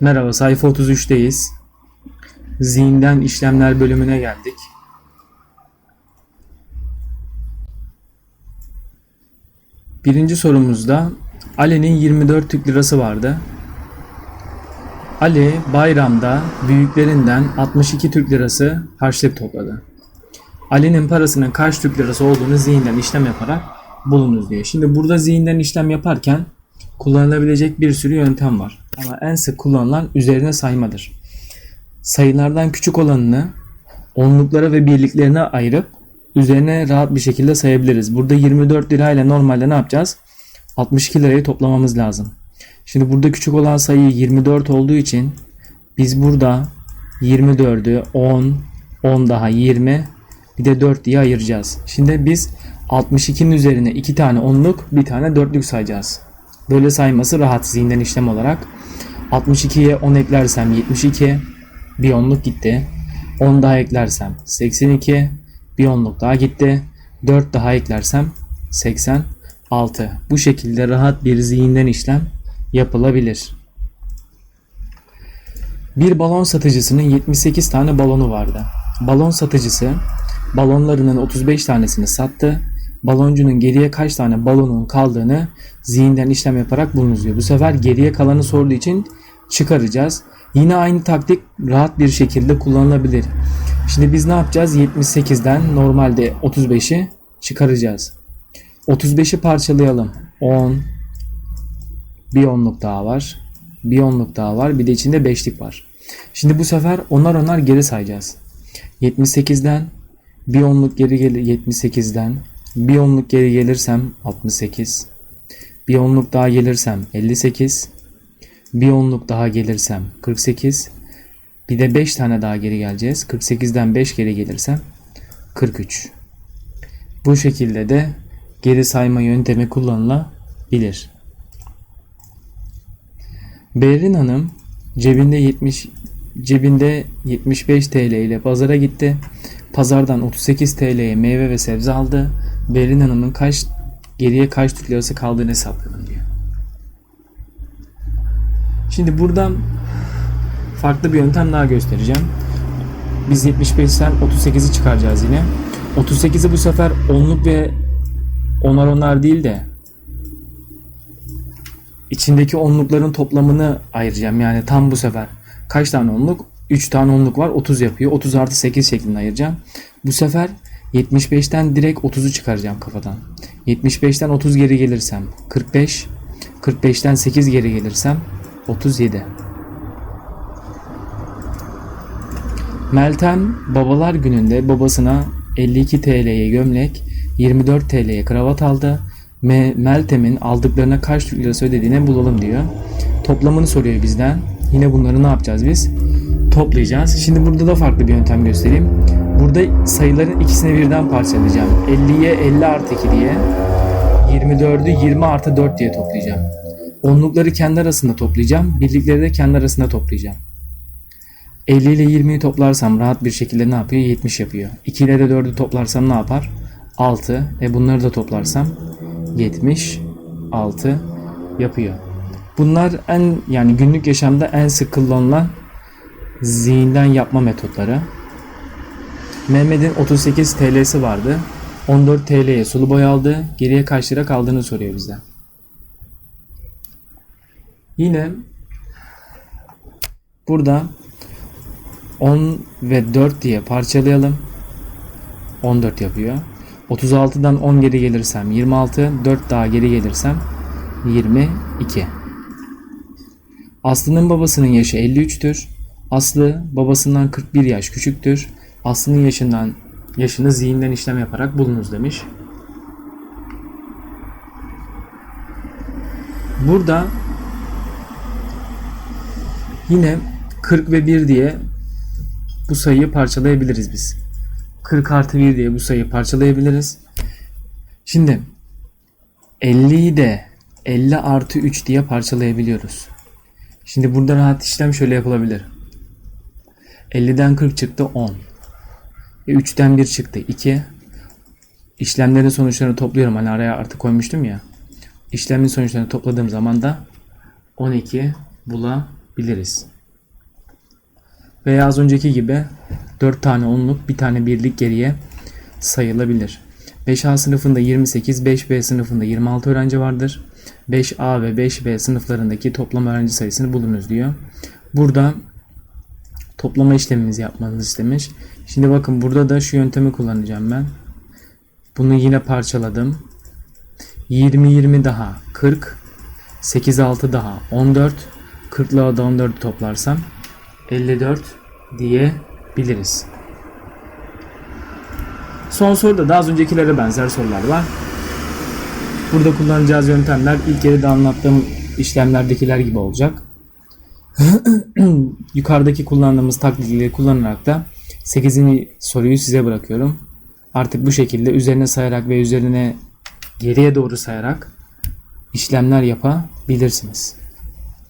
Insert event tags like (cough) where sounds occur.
Merhaba, sayfa 33'teyiz. Zihinden işlemler bölümüne geldik. Birinci sorumuzda Ali'nin 24 Türk lirası vardı. Ali bayramda büyüklerinden 62 Türk lirası harçlık topladı. Ali'nin parasının kaç Türk lirası olduğunu zihinden işlem yaparak bulunuz diyor. Şimdi burada zihinden işlem yaparken kullanılabilecek bir sürü yöntem var. Ama en sık kullanılan üzerine saymadır. Sayılardan küçük olanını onluklara ve birliklerine ayırıp üzerine rahat bir şekilde sayabiliriz. Burada 24 lirayla normalde ne yapacağız? 62 lirayı toplamamız lazım. Şimdi burada küçük olan sayı 24 olduğu için biz burada 24'ü 10, 10 daha 20 bir de 4 diye ayıracağız. Şimdi biz 62'nin üzerine 2 tane onluk bir tane dörtlük sayacağız. Böyle sayması rahat zihinden işlem olarak. 62'ye 10 eklersem 72 bir onluk gitti. 10 daha eklersem 82 bir onluk daha gitti. 4 daha eklersem 86. Bu şekilde rahat bir zihinden işlem yapılabilir. Bir balon satıcısının 78 tane balonu vardı. Balon satıcısı balonlarının 35 tanesini sattı. Baloncunun geriye kaç tane balonun kaldığını zihinden işlem yaparak bulunuz diyor. Bu sefer geriye kalanı sorduğu için çıkaracağız. Yine aynı taktik rahat bir şekilde kullanılabilir. Şimdi biz ne yapacağız? 78'den normalde 35'i çıkaracağız. 35'i parçalayalım. 10 bir onluk daha var. Bir onluk daha var. Bir de içinde beşlik var. Şimdi bu sefer onar onar geri sayacağız. 78'den bir onluk geri gelir 78'den bir onluk geri gelirsem 68 bir onluk daha gelirsem 58 bir onluk daha gelirsem 48 bir de 5 tane daha geri geleceğiz 48'den 5 geri gelirsem 43 bu şekilde de geri sayma yöntemi kullanılabilir. Berrin Hanım cebinde 70 cebinde 75 TL ile pazara gitti. Pazardan 38 TL'ye meyve ve sebze aldı. Berrin Hanım'ın kaç geriye kaç Türk lirası kaldığını hesaplayalım diyor. Şimdi buradan farklı bir yöntem daha göstereceğim. Biz 75'ten 38'i çıkaracağız yine. 38'i bu sefer onluk ve onar onar değil de içindeki onlukların toplamını ayıracağım. Yani tam bu sefer kaç tane onluk? 3 tane onluk var 30 yapıyor. 30 artı 8 şeklinde ayıracağım. Bu sefer 75'ten direkt 30'u çıkaracağım kafadan. 75'ten 30 geri gelirsem 45. 45'ten 8 geri gelirsem 37. Meltem babalar gününde babasına 52 TL'ye gömlek, 24 TL'ye kravat aldı. Me- Meltem'in aldıklarına kaç Türk lirası ödediğini bulalım diyor. Toplamını soruyor bizden. Yine bunları ne yapacağız biz? Toplayacağız. Şimdi burada da farklı bir yöntem göstereyim. Burada sayıların ikisini birden parçalayacağım. 50'ye 50 artı 2 diye. 24'ü 20 artı 4 diye toplayacağım. Onlukları kendi arasında toplayacağım. Birlikleri de kendi arasında toplayacağım. 50 ile 20'yi toplarsam rahat bir şekilde ne yapıyor? 70 yapıyor. 2 ile de 4'ü toplarsam ne yapar? 6. E bunları da toplarsam 76 yapıyor. Bunlar en yani günlük yaşamda en sık kullanılan zihinden yapma metotları. Mehmet'in 38 TL'si vardı. 14 TL'ye sulu boya aldı. Geriye kaç lira kaldığını soruyor bizden. Yine burada 10 ve 4 diye parçalayalım. 14 yapıyor. 36'dan 10 geri gelirsem 26, 4 daha geri gelirsem 22. Aslı'nın babasının yaşı 53'tür. Aslı babasından 41 yaş küçüktür. Aslı'nın yaşından yaşını zihinden işlem yaparak bulunuz demiş. Burada yine 40 ve 1 diye bu sayıyı parçalayabiliriz biz. 40 artı 1 diye bu sayıyı parçalayabiliriz. Şimdi 50'yi de 50 artı 3 diye parçalayabiliyoruz. Şimdi burada rahat işlem şöyle yapılabilir. 50'den 40 çıktı 10. E 3'ten 1 çıktı 2. İşlemlerin sonuçlarını topluyorum. Hani araya artı koymuştum ya. İşlemin sonuçlarını topladığım zaman da 12 bulabilirim. biliriz. Veya az önceki gibi 4 tane onluk bir tane birlik geriye sayılabilir. 5A sınıfında 28, 5B sınıfında 26 öğrenci vardır. 5A ve 5B sınıflarındaki toplam öğrenci sayısını bulunuz diyor. Burada toplama işlemimizi yapmanızı istemiş. Şimdi bakın burada da şu yöntemi kullanacağım ben. Bunu yine parçaladım. 20 20 daha 40 8 6 daha 14 40 ile da 14 toplarsam 54 diyebiliriz. Son soruda da az öncekilere benzer sorular var. Burada kullanacağız yöntemler ilk yerde de anlattığım işlemlerdekiler gibi olacak. (clears throat) Yukarıdaki kullandığımız taklitleri kullanarak da 8. soruyu size bırakıyorum. Artık bu şekilde üzerine sayarak ve üzerine geriye doğru sayarak işlemler yapabilirsiniz.